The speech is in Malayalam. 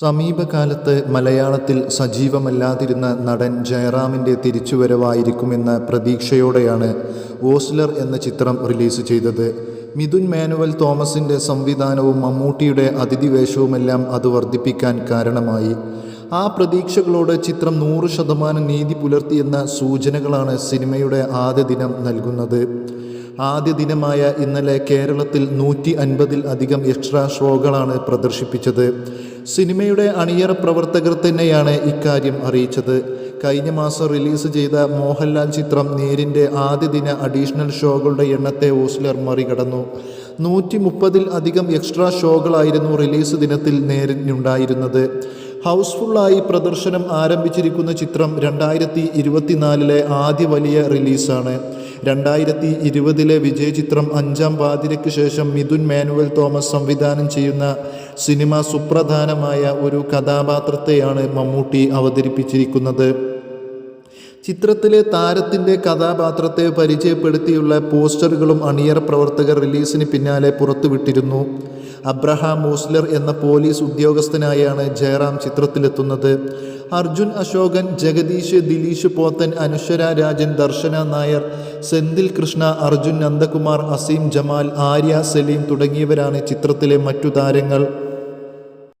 സമീപകാലത്ത് മലയാളത്തിൽ സജീവമല്ലാതിരുന്ന നടൻ ജയറാമിന്റെ തിരിച്ചുവരവായിരിക്കുമെന്ന പ്രതീക്ഷയോടെയാണ് ഓസ്ലർ എന്ന ചിത്രം റിലീസ് ചെയ്തത്. മിഥുൻ മാനുവൽ തോമസിന്റെ സംവിധാനവും മമ്മൂട്ടിയുടെ അതിഥിവേഷവുമെല്ലാം അത് വർദ്ധിപ്പിക്കാൻ കാരണമായി. ആ പ്രതീക്ഷകളോട് ചിത്രം നൂറ് ശതമാനം നീതി പുലർത്തിയെന്ന സൂചനകളാണ് സിനിമയുടെ ആദ്യ ദിനം നൽകുന്നത്. ആദ്യ ദിനമായ ഇന്നലെ കേരളത്തിൽ നൂറ്റി അൻപതിൽ അധികം എക്സ്ട്രാ ഷോകളാണ് പ്രദർശിപ്പിച്ചത്. സിനിമയുടെ അണിയറ പ്രവർത്തകർ തന്നെയാണ് ഇക്കാര്യം അറിയിച്ചത്. കഴിഞ്ഞ മാസം റിലീസ് ചെയ്ത മോഹൻലാൽ ചിത്രം നേരിന്റെ ആദ്യ ദിന അഡീഷണൽ ഷോകളുടെ എണ്ണത്തെ ഓസ്ലർ മറികടന്നു. നൂറ്റി മുപ്പതിൽ അധികം എക്സ്ട്രാ ഷോകളായിരുന്നു റിലീസ് ദിനത്തിൽ നേരിനുണ്ടായിരുന്നത്. ഹൗസ്ഫുള്ളായി പ്രദർശനം ആരംഭിച്ചിരിക്കുന്ന ചിത്രം രണ്ടായിരത്തി ഇരുപത്തിനാലിലെ ആദ്യ വലിയ റിലീസാണ്. രണ്ടായിരത്തി ഇരുപതിലെ വിജയ ചിത്രം അഞ്ചാം പാതിരയ്ക്ക് ശേഷം മിഥുൻ മാനുവൽ തോമസ് സംവിധാനം ചെയ്യുന്ന സിനിമ സുപ്രധാനമായ ഒരു കഥാപാത്രത്തെയാണ് മമ്മൂട്ടി അവതരിപ്പിച്ചിരിക്കുന്നത്. ചിത്രത്തിലെ താരത്തിന്റെ കഥാപാത്രത്തെ പരിചയപ്പെടുത്തിയുള്ള പോസ്റ്ററുകളും അണിയർ പ്രവർത്തകർ റിലീസിന് പിന്നാലെ പുറത്തുവിട്ടിരുന്നു. അബ്രഹാം മോസ്ലർ എന്ന പോലീസ് ഉദ്യോഗസ്ഥനായാണ് ജയറാം ചിത്രത്തിലെത്തുന്നത്. അർജുൻ അശോകൻ ജഗദീഷ് ദിലീഷ് പോത്തൻ അനുശ്വര രാജൻ ദർശന നായർ സെന്തിൽ കൃഷ്ണ അർജുൻ നന്ദകുമാർ അസീം ജമാൽ ആര്യ സലീം തുടങ്ങിയവരാണ് ചിത്രത്തിലെ മറ്റു താരങ്ങൾ.